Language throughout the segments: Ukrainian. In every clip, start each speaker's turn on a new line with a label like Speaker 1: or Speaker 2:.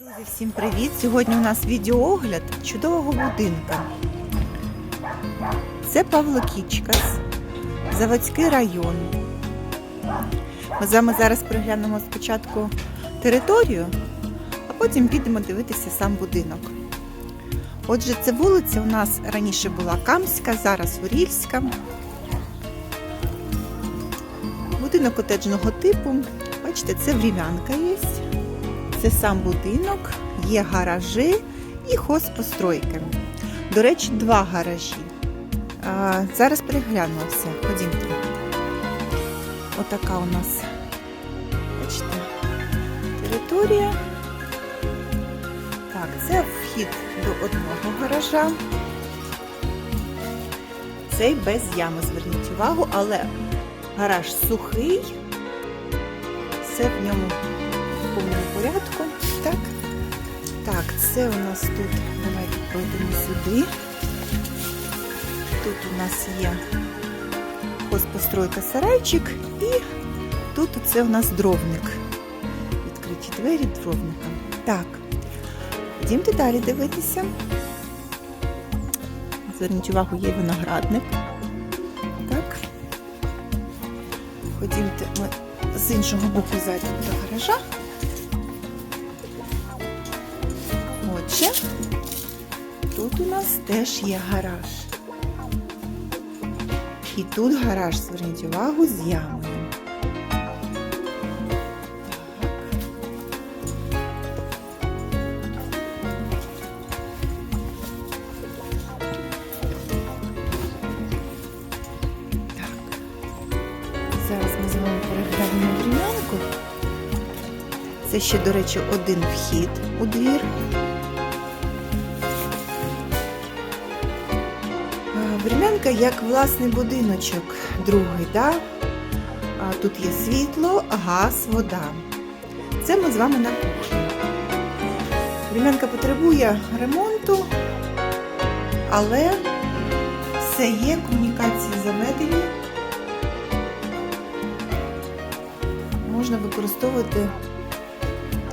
Speaker 1: Друзі, всім привіт! Сьогодні у нас відеоогляд чудового будинка. Це Павло Кічкас, Заводський район. Ми з вами зараз приглянемо спочатку територію, а потім підемо дивитися сам будинок. Отже, це вулиця у нас раніше була Камська, зараз Урільська. Будинок котеджного типу. Бачите, це врів'янка є. Це сам будинок, є гаражі і хозпостройки. До речі, два гаражі. А, зараз переглянемо все. Ходімте. Отака у нас, бачите, територія. Так, це вхід до одного гаража. Цей без ями, зверніть увагу, але гараж сухий, все в ньому повному порядку. Так, так, це у нас тут. Давайте пройдемо сюди. Тут у нас є хозпостройка сарайчик і тут це у нас дровник. Відкриті двері дровника. Так, ходімте далі дивитися. Зверніть увагу, є виноградник. Так. Ходімте ми з іншого боку зайдемо до гаража. Отже, тут у нас теж є гараж. І тут гараж, зверніть увагу, з ямою. Зараз ми з вами переглянемо дрімянку. Це ще, до речі, один вхід у двір. Врем'янка як власний будиночок, другий, да? А Тут є світло, газ, вода. Це ми з вами на кухні. Врем'янка потребує ремонту, але все є, комунікації заведені. Можна використовувати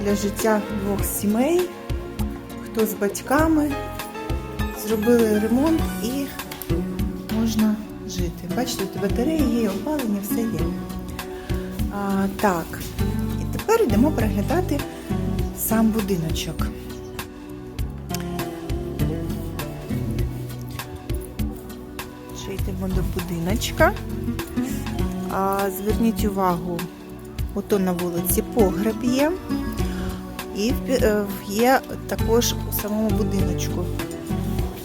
Speaker 1: для життя двох сімей, хто з батьками. Зробили ремонт і можна жити. Бачите, тут батареї є, опалення, все є. А, так, і тепер йдемо переглядати сам будиночок. Ще йдемо до будиночка. А, зверніть увагу, ото на вулиці погреб є. І е, є також у самому будиночку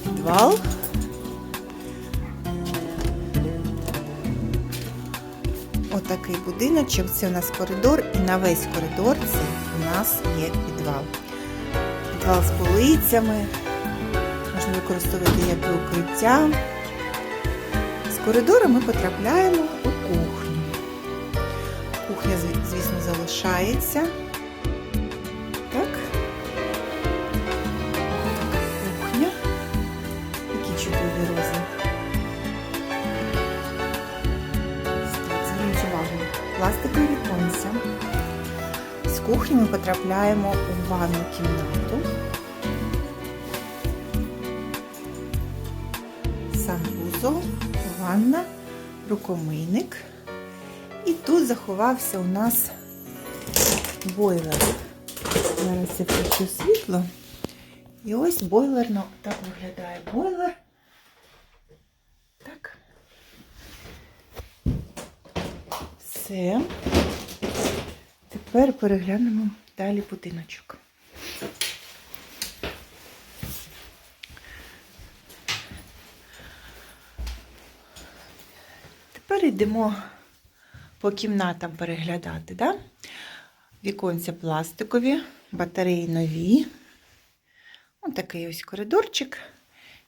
Speaker 1: підвал. Отакий будиночок, це у нас коридор, і на весь коридор це у нас є підвал. Підвал з полицями, можна використовувати як укриття. З коридору ми потрапляємо у кухню. Кухня, звісно, залишається. Кухні ми потрапляємо у ванну кімнату. Санвузол, ванна, рукомийник. І тут заховався у нас бойлер. Зараз я включу світло. І ось бойлерно так виглядає бойлер. Так. Все. Тепер переглянемо далі будиночок. Тепер йдемо по кімнатам переглядати, да? Віконця пластикові, батареї нові. Ось такий ось коридорчик.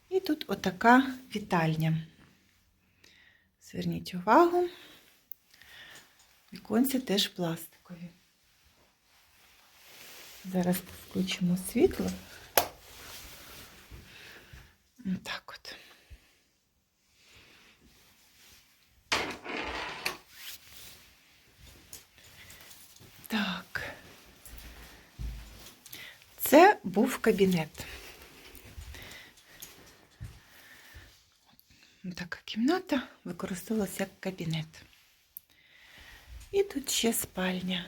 Speaker 1: І тут отака вітальня. Зверніть увагу, віконці теж пластикові. Зараз включимо світло. Так от. Так. Це був кабінет. Така кімната використовувалася як кабінет. І тут ще спальня.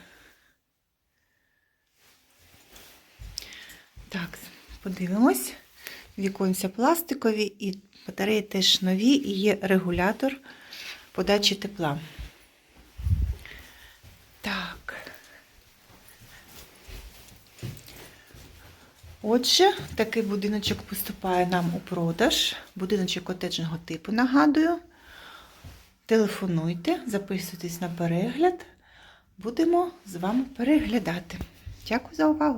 Speaker 1: Так, подивимось. Віконця пластикові і батареї теж нові, і є регулятор подачі тепла. Так. Отже, такий будиночок поступає нам у продаж. Будиночок котеджного типу, нагадую. Телефонуйте, записуйтесь на перегляд. Будемо з вами переглядати. Дякую за увагу!